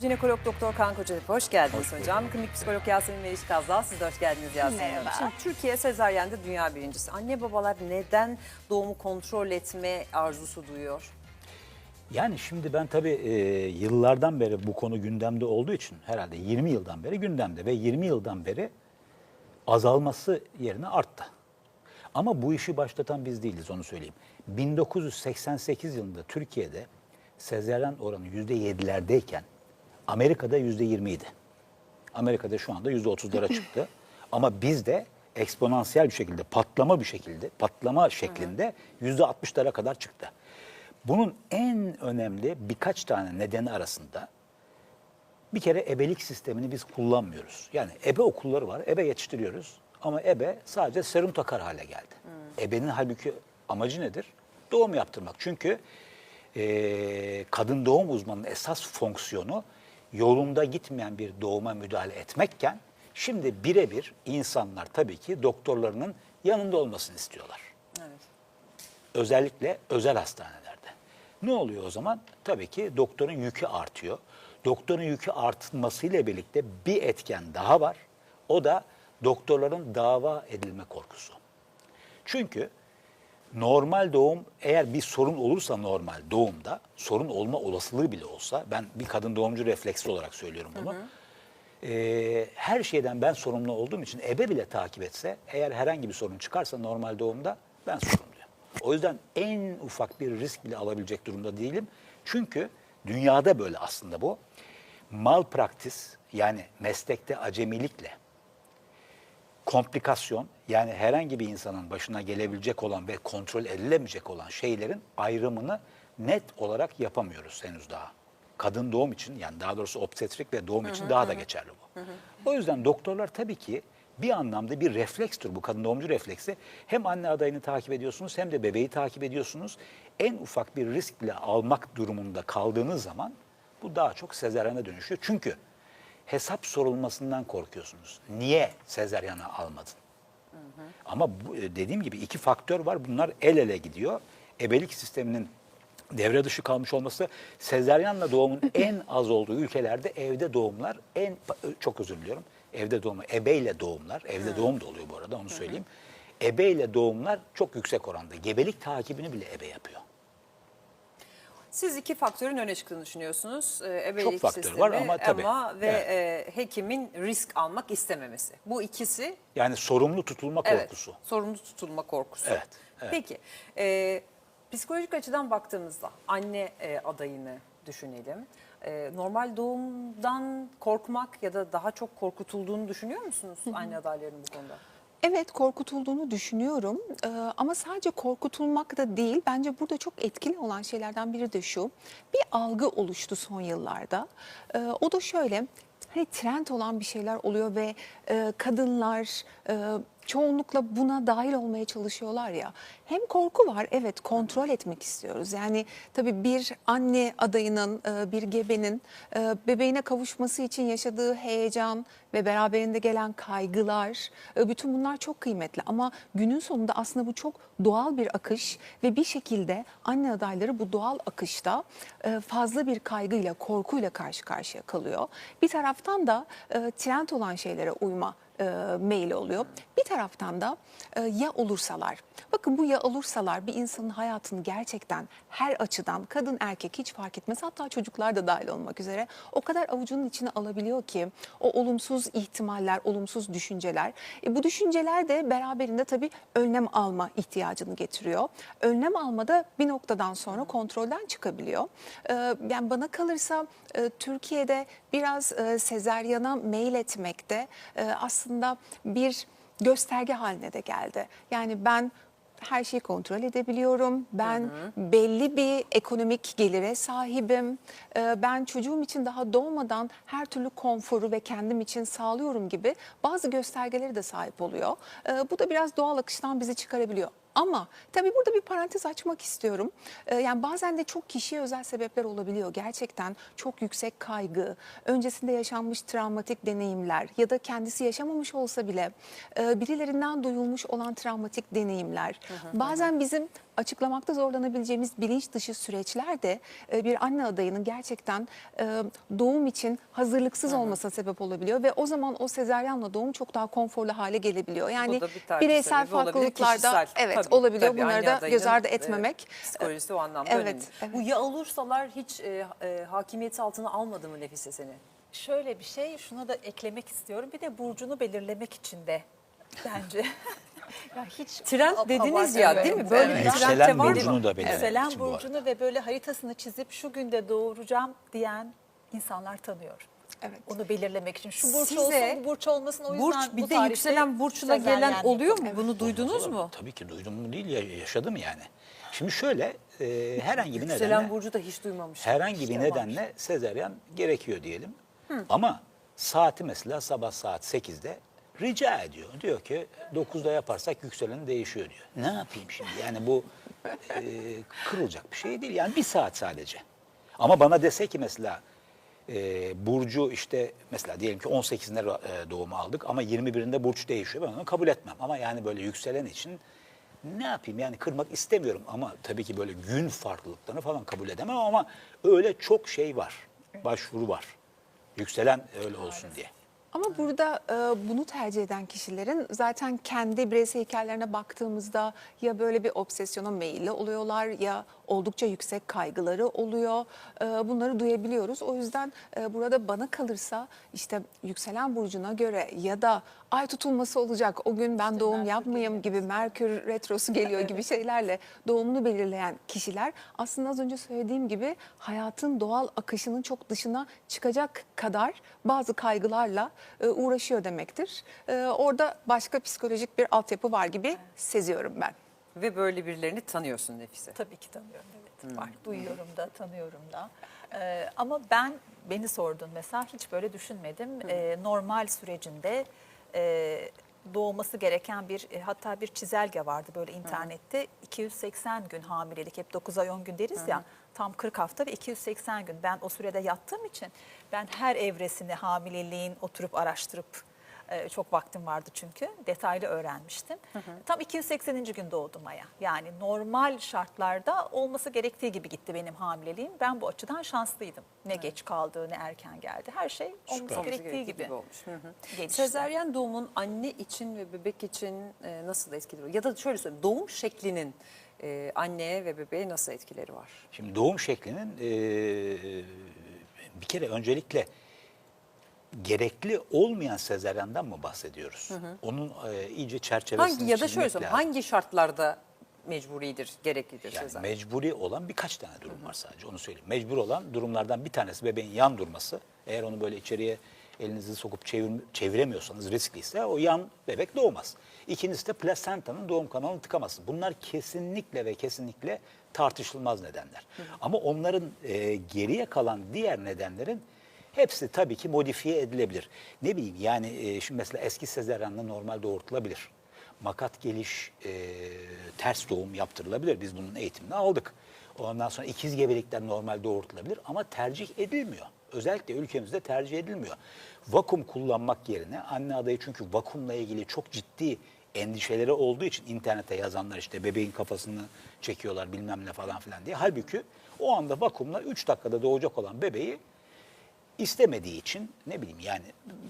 Jinekolog Doktor Kaan Kocalık hoş geldiniz hocam. Klinik psikolog Yasemin Meriç Kazdal siz de hoş geldiniz Yasemin Hanım. Merhaba. Şimdi Türkiye sezaryende dünya birincisi. Anne babalar neden doğumu kontrol etme arzusu duyuyor? Yani şimdi ben tabii e, yıllardan beri bu konu gündemde olduğu için herhalde 20 yıldan beri gündemde ve 20 yıldan beri azalması yerine arttı. Ama bu işi başlatan biz değiliz onu söyleyeyim. 1988 yılında Türkiye'de sezeryan oranı %7'lerdeyken Amerika'da %20 idi. Amerika'da şu anda %30'lara çıktı. Ama bizde eksponansiyel bir şekilde, patlama bir şekilde, patlama şeklinde %60'lara kadar çıktı. Bunun en önemli birkaç tane nedeni arasında bir kere ebelik sistemini biz kullanmıyoruz. Yani ebe okulları var, ebe yetiştiriyoruz ama ebe sadece serum takar hale geldi. Ebenin halbuki amacı nedir? Doğum yaptırmak. Çünkü eee, kadın doğum uzmanının esas fonksiyonu yolunda gitmeyen bir doğuma müdahale etmekken şimdi birebir insanlar tabii ki doktorlarının yanında olmasını istiyorlar Evet. özellikle özel hastanelerde. Ne oluyor o zaman? Tabii ki doktorun yükü artıyor. Doktorun yükü artmasıyla birlikte bir etken daha var. O da doktorların dava edilme korkusu. Çünkü normal doğum eğer bir sorun olursa normal doğumda sorun olma olasılığı bile olsa ben bir kadın doğumcu refleksi olarak söylüyorum bunu. Ee, her şeyden ben sorumlu olduğum için ebe bile takip etse eğer herhangi bir sorun çıkarsa normal doğumda ben sorumluyum. O yüzden en ufak bir risk bile alabilecek durumda değilim. Çünkü dünyada böyle aslında bu. Malpraktis yani meslekte acemilikle komplikasyon yani herhangi bir insanın başına gelebilecek olan ve kontrol edilemeyecek olan şeylerin ayrımını net olarak yapamıyoruz henüz daha. Kadın doğum için yani daha doğrusu obstetrik ve doğum için daha da geçerli bu. O yüzden doktorlar tabii ki bir anlamda bir reflekstir bu kadın doğumcu refleksi. Hem anne adayını takip ediyorsunuz hem de bebeği takip ediyorsunuz. En ufak bir risk bile almak durumunda kaldığınız zaman bu daha çok sezaryene dönüşüyor. Çünkü hesap sorulmasından korkuyorsunuz. Niye sezaryana almadın? Ama bu, e, dediğim gibi iki faktör var. Bunlar el ele gidiyor. Ebelik sisteminin devre dışı kalmış olması sezaryenle doğumun en az olduğu ülkelerde evde doğumlar en çok özür diliyorum. Evde doğumu, ebeyle doğumlar, evde doğum da oluyor bu arada onu söyleyeyim. Ebeyle doğumlar çok yüksek oranda. Gebelik takibini bile ebe yapıyor. Siz iki faktörün öne çıktığını düşünüyorsunuz. Ebelik Çok faktör sistemi var ama tabii. ve Evet. e, hekimin risk almak istememesi. Bu ikisi Yani sorumlu tutulma evet, korkusu. sorumlu tutulma korkusu. Evet, evet. Peki e, psikolojik açıdan baktığımızda anne e, adayını düşünelim. E, normal doğumdan korkmak ya da daha çok korkutulduğunu düşünüyor musunuz anne adaylarının bu konuda? Evet korkutulduğunu düşünüyorum Ee, ama sadece korkutulmak da değil bence burada çok etkili olan şeylerden biri de şu bir algı oluştu son yıllarda Ee, o da şöyle hani trend olan bir şeyler oluyor ve e, kadınlar e, çoğunlukla buna dahil olmaya çalışıyorlar ya. Hem korku var evet kontrol etmek istiyoruz. Yani tabii bir anne adayının, e, bir gebenin e, bebeğine kavuşması için yaşadığı heyecan ve beraberinde gelen kaygılar, e, bütün bunlar çok kıymetli. Ama günün sonunda aslında bu çok doğal bir akış ve bir şekilde anne adayları bu doğal akışta e, fazla bir kaygıyla, korkuyla karşı karşıya kalıyor. Bir taraftan da e, trend olan şeylere uyma e, meyli oluyor. Bir taraftan da e, ya olursalar. Bakın bu ya olursalar bir insanın hayatını gerçekten her açıdan kadın erkek hiç fark etmez hatta çocuklar da dahil olmak üzere o kadar avucunun içine alabiliyor ki o olumsuz ihtimaller, olumsuz düşünceler. E, bu düşünceler de beraberinde tabii önlem alma ihtiyacını getiriyor. Önlem almada bir noktadan sonra kontrolden çıkabiliyor. E, yani bana kalırsa e, Türkiye'de biraz e, sezaryana mail etmekte e, aslında bir gösterge haline de geldi. Yani ben her şeyi kontrol edebiliyorum. Ben belli bir ekonomik gelire sahibim. Ee, Ben çocuğum için daha doğmadan her türlü konforu ve kendim için sağlıyorum gibi bazı göstergeleri de sahip oluyor. Ee, Bu da biraz doğal akıştan bizi çıkarabiliyor. Ama tabii burada bir parantez açmak istiyorum. Ee, yani bazen de çok kişiye özel sebepler olabiliyor. Gerçekten çok yüksek kaygı, öncesinde yaşanmış travmatik deneyimler ya da kendisi yaşamamış olsa bile e, birilerinden duyulmuş olan travmatik deneyimler. Bazen bizim açıklamakta zorlanabileceğimiz bilinç dışı süreçler de e, bir anne adayının gerçekten e, doğum için hazırlıksız olmasına sebep olabiliyor ve o zaman o sezaryenle doğum çok daha konforlu hale gelebiliyor. Yani bir bireysel olabilir, farklılıklarda kişisel. evet Tabii, olabiliyor. tabii, Bunları da göz ardı e, etmemek. Psikolojisi o anlamda Evet, önemli. evet. Bu ya olursalar hiç e, e, hakimiyeti altına almadı mı Nefise seni? Şöyle bir şey, şuna da eklemek istiyorum. Bir de burcunu belirlemek için de bence. ya hiç Trend ab- dediniz ya, değil mi? Böyle evet. bir trend de Yükselen var mı? burcunu da belirlemek Yükselen için bu arada. burcunu ve böyle haritasını çizip şu günde doğuracağım diyen insanlar tanıyorum. Evet. Onu belirlemek için. Şu burç Size olsun, bu burç olmasın o yüzden Burç bu bir de tarihte yükselen burçla gelen sezaryen oluyor mu? Bunu duydunuz mu? Tabii ki duydum mu değil ya- yaşadım yani. Şimdi şöyle e, herhangi bir Yükselen nedenle burcu da hiç duymamış. herhangi bir nedenle sezeryan gerekiyor diyelim. Ama saati mesela sabah saat 8'de rica ediyor. Diyor ki 9'da yaparsak yükseleni değişiyor diyor. Ne yapayım şimdi? Yani bu e, kırılacak bir şey değil. Yani bir saat sadece. Ama bana dese ki mesela e, Burcu işte mesela diyelim ki 18'inde e, doğumu aldık ama 21'inde Burç değişiyor. Ben onu kabul etmem. Ama yani böyle yükselen için ne yapayım yani kırmak istemiyorum ama tabii ki böyle gün farklılıklarını falan kabul edemem ama öyle çok şey var. Başvuru var. Yükselen öyle olsun diye. Ama burada e, bunu tercih eden kişilerin zaten kendi bireysel hikayelerine baktığımızda ya böyle bir obsesyona meyilli oluyorlar ya oldukça yüksek kaygıları oluyor. E, bunları duyabiliyoruz. O yüzden e, burada bana kalırsa işte yükselen burcuna göre ya da ay tutulması olacak o gün ben doğum Merkür yapmayayım gibi Merkür retrosu geliyor gibi şeylerle doğumunu belirleyen kişiler aslında az önce söylediğim gibi hayatın doğal akışının çok dışına çıkacak kadar bazı kaygılarla uğraşıyor demektir. E, orada başka psikolojik bir altyapı var gibi seziyorum ben. Ve böyle birilerini tanıyorsun Nefise. Tabii ki tanıyorum evet var. Duyuyorum da tanıyorum da. Ee, ama ben beni sordun mesela hiç böyle düşünmedim. Ee, normal sürecinde e, doğması gereken bir e, hatta bir çizelge vardı böyle internette 280 gün hamilelik hep 9 ay 10 gün deriz ya tam 40 hafta ve 280 gün ben o sürede yattığım için ben her evresini hamileliğin oturup araştırıp ee, çok vaktim vardı çünkü. Detaylı öğrenmiştim. Tam 280. gün doğdum Aya. Yani normal şartlarda olması gerektiği gibi gitti benim hamileliğim. Ben bu açıdan şanslıydım. Ne geç kaldı ne erken geldi. Her şey olması Olması gerektiği gibi. olmuş. Hı hı. gelişti. Sezeryen doğumun anne için ve bebek için e, nasıl etkileri var? Ya da şöyle söyleyeyim, doğum şeklinin e, anneye ve bebeğe nasıl etkileri var? Şimdi doğum şeklinin eee, bir kere öncelikle gerekli olmayan sezeryandan mı bahsediyoruz? Onun eee, iyice çerçevesini Hangi ya da şöyle lazım. hangi şartlarda mecburidir, gereklidir Yani sezaryen? mecburi olan birkaç tane durum var sadece onu söyleyeyim. Mecbur olan durumlardan bir tanesi bebeğin yan durması. Eğer onu böyle içeriye elinizi sokup çevir, çeviremiyorsanız riskliyse o yan bebek doğmaz. İkincisi de plasentanın doğum kanalını tıkaması. Bunlar kesinlikle ve kesinlikle tartışılmaz nedenler. Ama onların e, geriye kalan diğer nedenlerin hepsi tabii ki modifiye edilebilir. Ne bileyim yani e, şimdi mesela eski sezeryanla normal doğurtulabilir makat geliş, e, ters doğum yaptırılabilir. Biz bunun eğitimini aldık. Ondan sonra ikiz gebelikler normal doğurtulabilir ama tercih edilmiyor. Özellikle ülkemizde tercih edilmiyor. Vakum kullanmak yerine anne adayı çünkü vakumla ilgili çok ciddi endişeleri olduğu için internete yazanlar işte bebeğin kafasını çekiyorlar bilmem ne falan filan diye. Halbuki o anda vakumla 3 dakikada doğacak olan bebeği istemediği için ne bileyim yani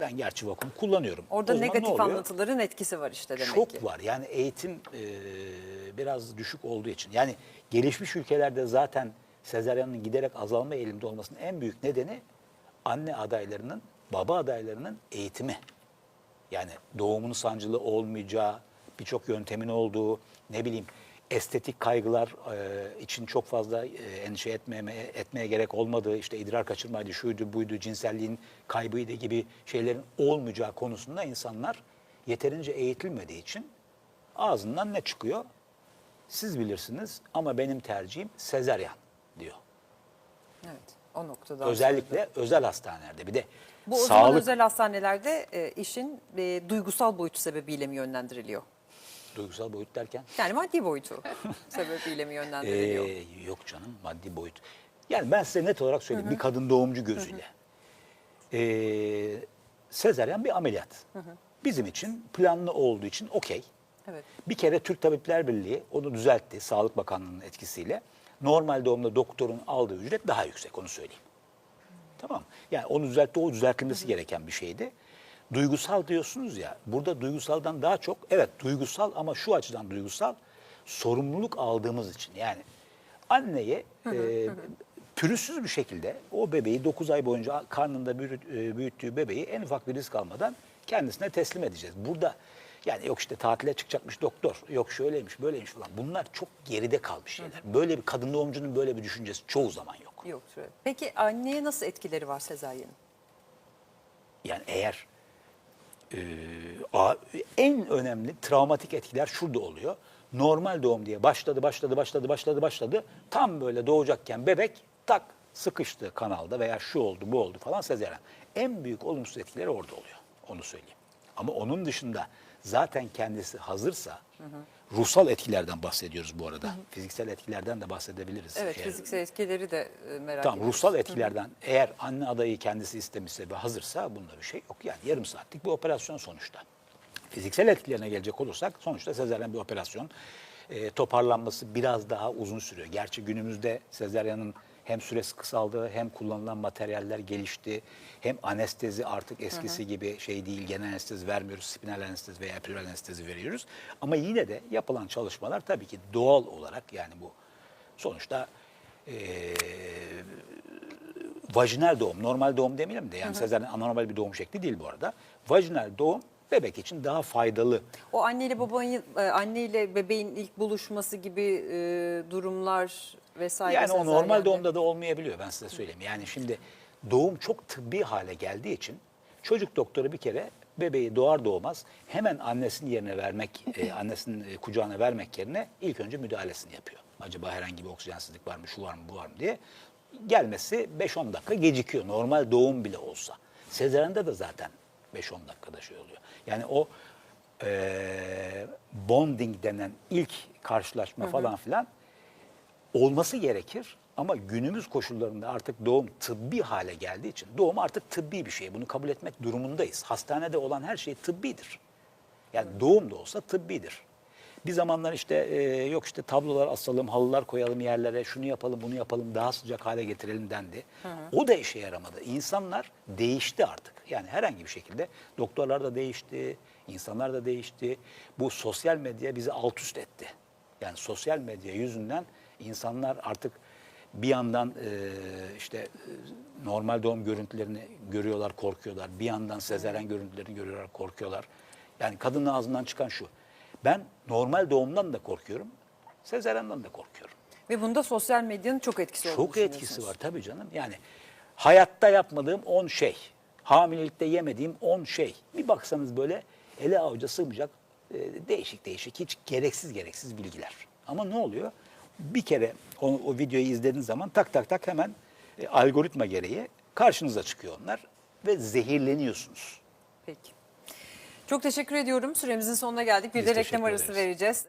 ben gerçi vakum kullanıyorum. Orada ne negatif oluyor? anlatıların etkisi var işte demek Çok ki. var. Yani eğitim e, biraz düşük olduğu için. Yani gelişmiş ülkelerde zaten sezaryanın giderek azalma eğilimde olmasının en büyük nedeni anne adaylarının, baba adaylarının eğitimi. Yani doğumunun sancılı olmayacağı, birçok yöntemin olduğu, ne bileyim estetik kaygılar e, için çok fazla e, endişe etmeye, etmeye gerek olmadığı, işte idrar kaçırmaydı, şuydu buydu, cinselliğin kaybıydı gibi şeylerin olmayacağı konusunda insanlar yeterince eğitilmediği için ağzından ne çıkıyor? Siz bilirsiniz ama benim tercihim sezeryan diyor. Evet, o noktada. Özellikle özel hastanelerde. Bir de Bu o zaman sağlık özel hastanelerde e, işin e, duygusal boyutu sebebiyle mi yönlendiriliyor? duygusal boyut derken Yani maddi boyutu sebebiyle mi yönlendiriliyor? Ee, yok canım maddi boyut. Yani ben size net olarak söyleyeyim bir kadın doğumcu gözüyle. Ee, sezaryen bir ameliyat. Bizim için planlı olduğu için okey. Evet. Bir kere Türk Tabipler Birliği onu düzeltti Sağlık Bakanlığı'nın etkisiyle. Normal doğumda doktorun aldığı ücret daha yüksek onu söyleyeyim. Tamam? Yani onu düzeltti, o düzeltilmesi gereken bir şeydi. Duygusal diyorsunuz ya, burada duygusaldan daha çok, evet duygusal ama şu açıdan duygusal, sorumluluk aldığımız için. Yani anneye e, pürüzsüz bir şekilde o bebeği 9 ay boyunca karnında büyüt- büyüttüğü bebeği en ufak bir risk almadan kendisine teslim edeceğiz. Burada yani yok işte tatile çıkacakmış doktor, yok şöyleymiş, böyleymiş falan. Bunlar çok geride kalmış şeyler. Böyle bir kadın doğumcunun böyle bir düşüncesi çoğu zaman yok. Yoktur. evet. Peki anneye nasıl etkileri var sezaryenin? Yani eğer e, a- en önemli travmatik etkiler şurada oluyor. Normal doğum diye başladı, başladı, başladı, başladı, başladı. Tam böyle doğacakken bebek tak sıkıştı kanalda veya şu oldu, bu oldu falan sezaryen. En büyük olumsuz etkileri orada oluyor. Onu söyleyeyim. Ama onun dışında zaten kendisi hazırsa ruhsal etkilerden bahsediyoruz bu arada. Fiziksel etkilerden de bahsedebiliriz. Evet, Eğer- fiziksel etkileri de e, merak Tamam ediyorum. ruhsal etkilerden eğer anne adayı kendisi istemişse ve hazırsa bunda bir şey yok. Yani yarım saatlik bir operasyon sonuçta. Fiziksel etkilerine gelecek olursak sonuçta sezaryen bir operasyon. Ee, toparlanması biraz daha uzun sürüyor. Gerçi günümüzde sezaryanın hem süresi kısaldı hem kullanılan materyaller gelişti. Hem anestezi artık eskisi gibi şey değil genel anestezi vermiyoruz. Spinal anestezi veya epidural anestezi veriyoruz. Ama yine de yapılan çalışmalar tabii ki doğal olarak yani bu sonuçta eee vajinal doğum, normal doğum demeyelim de yani sezaryen anormal bir doğum şekli değil bu arada. Vajinal doğum bebek için daha faydalı. O anneyle babayın, e, anneyle bebeğin ilk buluşması gibi e, durumlar vesaire. Yani o normal doğumda da olmayabiliyor ben size söyleyeyim. Yani şimdi doğum çok tıbbi hale geldiği için çocuk doktoru bir kere bebeği doğar doğmaz hemen annesinin yerine vermek, e, annesinin e, kucağına vermek yerine ilk önce müdahalesini yapıyor. Acaba herhangi bir oksijensizlik var mı, şu var mı, bu var mı diye. Gelmesi 5-10 dakika gecikiyor normal doğum bile olsa. Sezaryende de zaten 5-10 dakikada şey oluyor. Yani o e, bonding denen ilk karşılaşma falan filan olması gerekir. Ama günümüz koşullarında artık doğum tıbbi hale geldiği için doğum artık tıbbi bir şey. Bunu kabul etmek durumundayız. Hastanede olan her şey tıbbidir. Yani doğum da olsa tıbbidir. Bir zamanlar işte e, yok işte tablolar asalım, halılar koyalım yerlere, şunu yapalım, bunu yapalım, daha sıcak hale getirelim dendi. O da işe yaramadı. İnsanlar değişti artık. Yani herhangi bir şekilde doktorlar da değişti, insanlar da değişti. Bu sosyal medya bizi alt üst etti. Yani sosyal medya yüzünden insanlar artık bir yandan e, işte e, normal doğum görüntülerini görüyorlar, korkuyorlar. Bir yandan sezaryen görüntülerini görüyorlar, korkuyorlar. Yani kadının ağzından çıkan şu. Ben normal doğumdan da korkuyorum, sezaryenden de korkuyorum. Ve bunda sosyal medyanın çok etkisi olduğunu Çok etkisi var tabii canım. Yani hayatta yapmadığım 10 şey, hamilelikte yemediğim 10 şey. Bir baksanız böyle ele avuca sığmayacak e, değişik değişik hiç gereksiz gereksiz bilgiler. Ama ne oluyor? Bir kere o, o videoyu izlediğiniz zaman tak tak tak hemen e, algoritma gereği karşınıza çıkıyor onlar ve zehirleniyorsunuz. Peki. Çok teşekkür ediyorum. Süremizin sonuna geldik. Bir Biz de reklam arası ederiz. vereceğiz.